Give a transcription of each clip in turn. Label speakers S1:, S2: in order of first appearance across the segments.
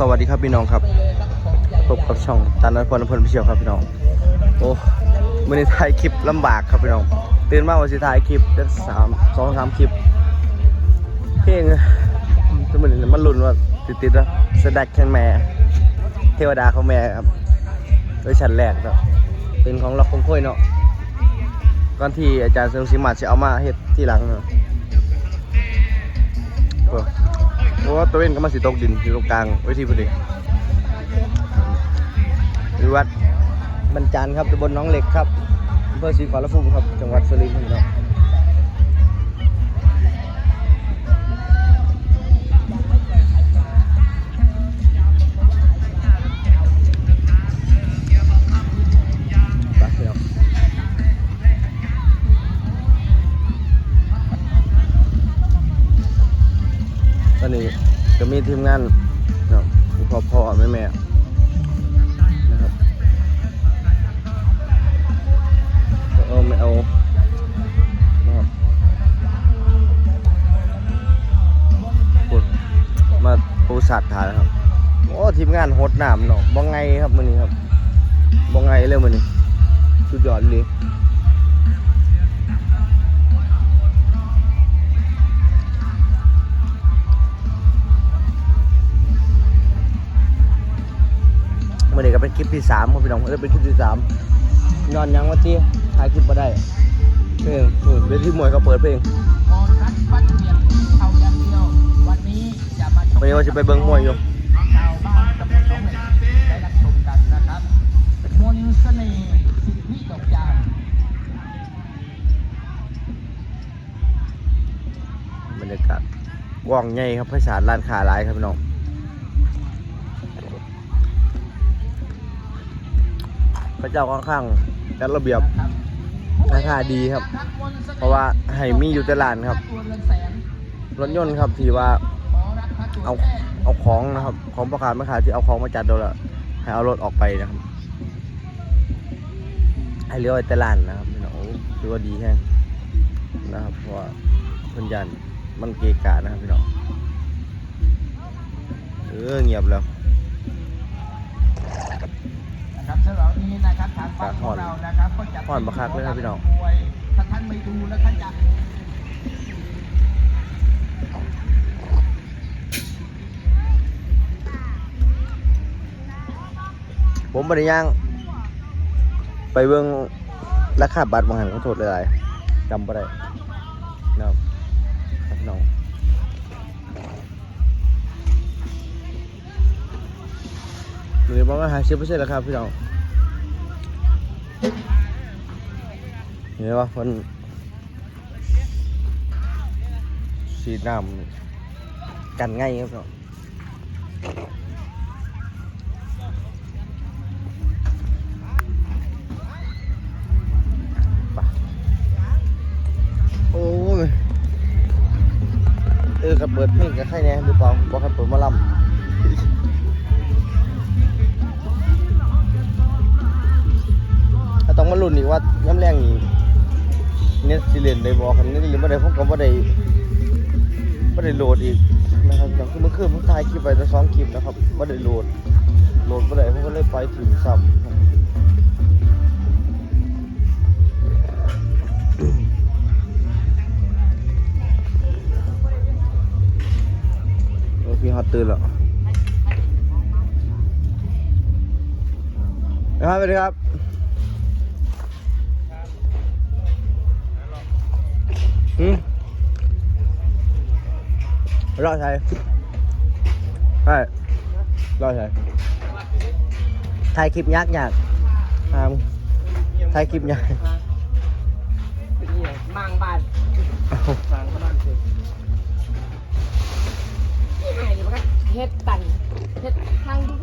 S1: สวัสดีครับพี่น้องครับพบกับช่องตันนันพลพลพิเชียวครับพี่น้องโอ้ไม่ได้ถ่ายคลิปลำบากครับพี่น้องตื่นมาวันสิถ่ายคลิปได้สามสองสามคลิปเพลงจะมันมันลุ้นว่าติดติดๆนะสดักแคนแม่เทวดาเขาแม่ครับเวอร์ชันแรกเนาะเป็นของล็อกคงค่อยเนาะก่อนที่อาจารย์เสริมศรีมาจะเอามาเฮ็ดที่หลังเนาะ โอ้ตัวเองก็มาสิตกดินอยู่ตรงกลางเวทีพอดีวิวัดบรรจานครับตำบลน้องเหล็กครับอำเภอศรีขอรภูมิครับ จังหวัดสุรินทร์ครับ ทีมงานนะพ่อพ่อแม่แม่นะครับเอาไม่เอานะครับพูดมาปูสัตว์ถ่ายครับโอ้ทีมงานโหดหนามเนาะบ้องไงครับมือนี้ครับบ้องไงเลยมือนี้สุดยอดเลย คลิปที่สามครับพี่น้องเออเป็นคลิปที่สามนอนยังวะที่ถ่ายคลิปมาได้เพลงเออเวทีมวยเขาเปิดเพลง
S2: กองรักฟัดเวียนเขาอย่างเดียววันนี้จะมาชม
S1: วันนี้ว่าจะไปเบิ้งมวยอยู่
S2: ชาวบ้านตำบลหนองเหล็กได้รับชมกันนะครับมนต์เสน่ห์สิทธิดอกจาน
S1: บรรยากาศว่องใหญ่ครับภาษาร้านค้าหลายครับพี่น้อง ระเจ้าค่อนข้างจัดระเบียบ
S2: รา
S1: คาดีครับ เพราะว่าให้มีอยู่แต่ร้านครับ
S2: ร
S1: ถยนต์ครับที่ว่าเอาเอาของนะครับ ของประกาศไม่ขายที่เอาของมาจัดโดนละให้เอารถออกไปนะครับ ให้เลี้ยวไอ้แต่ร้านนะครับพี่น้องโอ้ถือว่าดีแฮงนะครับ เพราะว่าเพิ่นยันมันเกะกะนะครับพี่น้องเออเงียบแล้ว
S2: นะครับสำหรับวันนี้นะครับทางบ้านของเรานะครับก็จะ
S1: ผ่อนบักคักเลยครับพี่น้อง
S2: มวยถ้าท่านไม่ดูแล้วท่านจะ
S1: ผมบริย่างไปเบิ่งราคาบัตรบางหันเขาโทษหลายๆจำบ่ได้นะครับครับ หรือประมาหาสิบเปอร์เซ็นต์แล้วครับพี่น้องเห็นปะมันสีน้ำกันง่ายครับพี่น้องโอ้ยเออกับเปิดเพลงกับใครแน่หรือเปล่าบอกให้เปิดมาลำ งว่าย้ำแรงนี่เน็ตสิเลนได้บอกกันเน็ตสิเลนบ่ได้ผมก็บ่ได้บ่ได้โหลดอีกนะครับอย่างคือเมื่อคืนผมถ่ายคลิปไปแต่สองคลิปนะครับบ่ได้โหลดโหลดบ่ได้ผมก็เลยไปถึงซ้ำโอ้พี่ฮอตตื่นแล้วนะครับสวัสดีครับ หืมรอใช่ใช่รอใช่ถ่ายคลิปยากยากทำถ่ายคลิปยาก
S2: เป็นอย่างมางบ้าน
S1: เอ้า
S2: มางบ้านคือนี่ไงนี่มันก็เฮ็ดตันเฮ็ดทางที่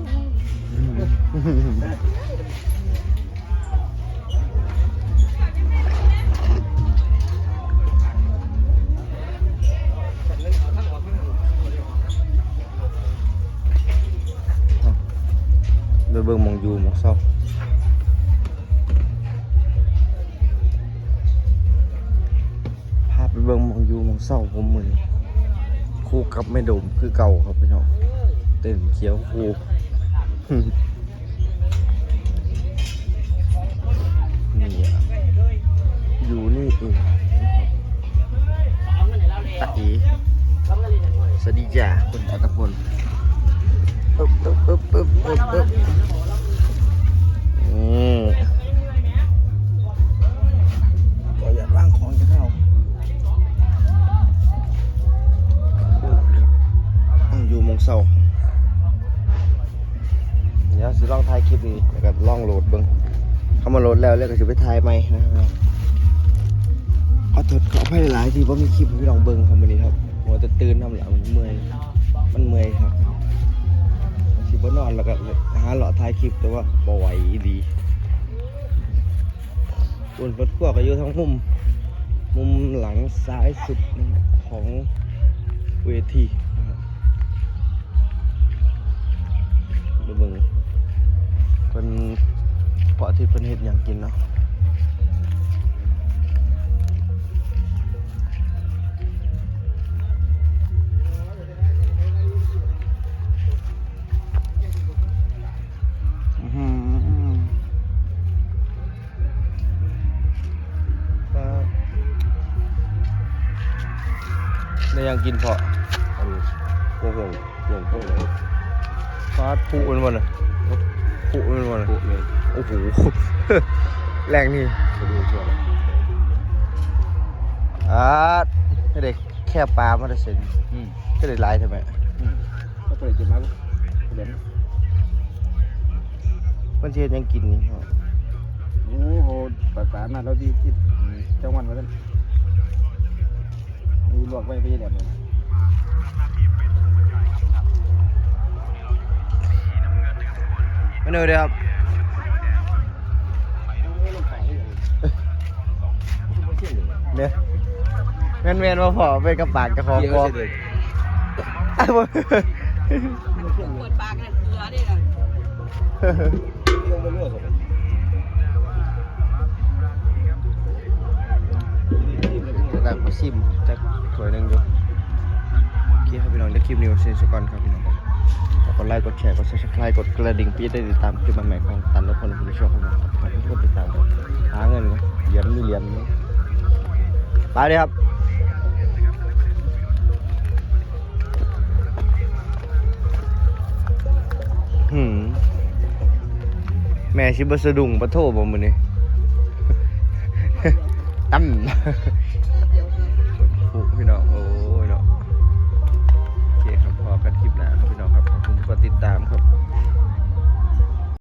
S1: ไปเบิ่งมองอยู่มองเศร้าพาไปเบิ่งมองอยู่มองเศร้าผมมือนคู่กับแม่โดมคือเก่าครับพี่น้องเต้นเขียวคู่นี่อะอยู่นี่เองตะอีสวัสดีจ้าคุณอัตพล อึ๊บอึ๊บอึ๊บอึ๊บอึ๊บอึ๊บนี่ก็อยาร่างของจะเข้าอยู่หมองเศร้าเดี๋ยวสิลองถ่ายคลิปนี้แล้วก็ลองโหลดเบิ่งเข้ามาโหลดแล้วแล้วก็จะไปถ่ายใหม่นะครับเอาถดขออภัยหลายๆที่ว่ามีคลิปพี่ลองเบิ่งครับวันนี้ครับหัวจะตื่นทำหลังมันเมื่อยมันเมื่อยครับ บ่นอนแล้วก็หาหลอดถ่ายคลิปแต่ว่าบ่ไหวดีบนรถขั้วก็อยู่ทั้งมุม มุมหลังซ้ายสุดของเวทีนะครับดูเบิ่งเพิ่นเพาะที่เพิ่นเฮ็ดหยังกินเนาะ ยังกินเพาะ
S3: อันพวกอย่างอย่างพวกไหน
S1: ฟาดผู้มันบ่น่ะผู้มันบ่น่ะ
S3: พวกเลย
S1: โอ้โห แรงนี่
S3: ไปดูทั่วเลย
S1: อ่าไม่ได้แค่ปลามาได้เสร็จ
S3: อืม
S1: ก็ได้หลายทำไม
S3: อืมก็ตัวไหนกินมาปุ๊บเดี๋ยว
S1: มันเทียนยังกินนี่ครับ
S3: โอ้โหประสานมาแล้วที่ที่จังหวัดมาแล้ว มีลวกไว้ไปเดี๋ยวนี้
S1: ไม่เหนื่อยเลยครับเนี่ยเงินเวียนมาพอไปกับปากกับคอ
S3: เกี่ยว
S1: พอ
S3: เสร็จ
S1: อ้าวบ่
S4: เปิดปากกันเกลือดิล่ะ
S3: เรื่องไม่เลือกเลย
S1: แต่ก็ซิมจาก ถวยหนึงอยู่โอเคครับพี่น้องเดี๋ยวคลิปนี้ไว้เซ็นสก่อนครับพี่น้องกดไลค์กดแชร์กด subscribe กดกระดิ่งปี๊ดได้ติดตามคลิปใหม่ของตันและคนผู้ชมครับขอบคุณที่ติดตามครับหาเงินเหรียญมีเหรียญไหมไปเลยครับหืมแม่ชิบะสะดุ้งปะโทบ่มือนี่ตั้ม หน้าครับพี่น้องครับขอบคุณที่ติดตามครับ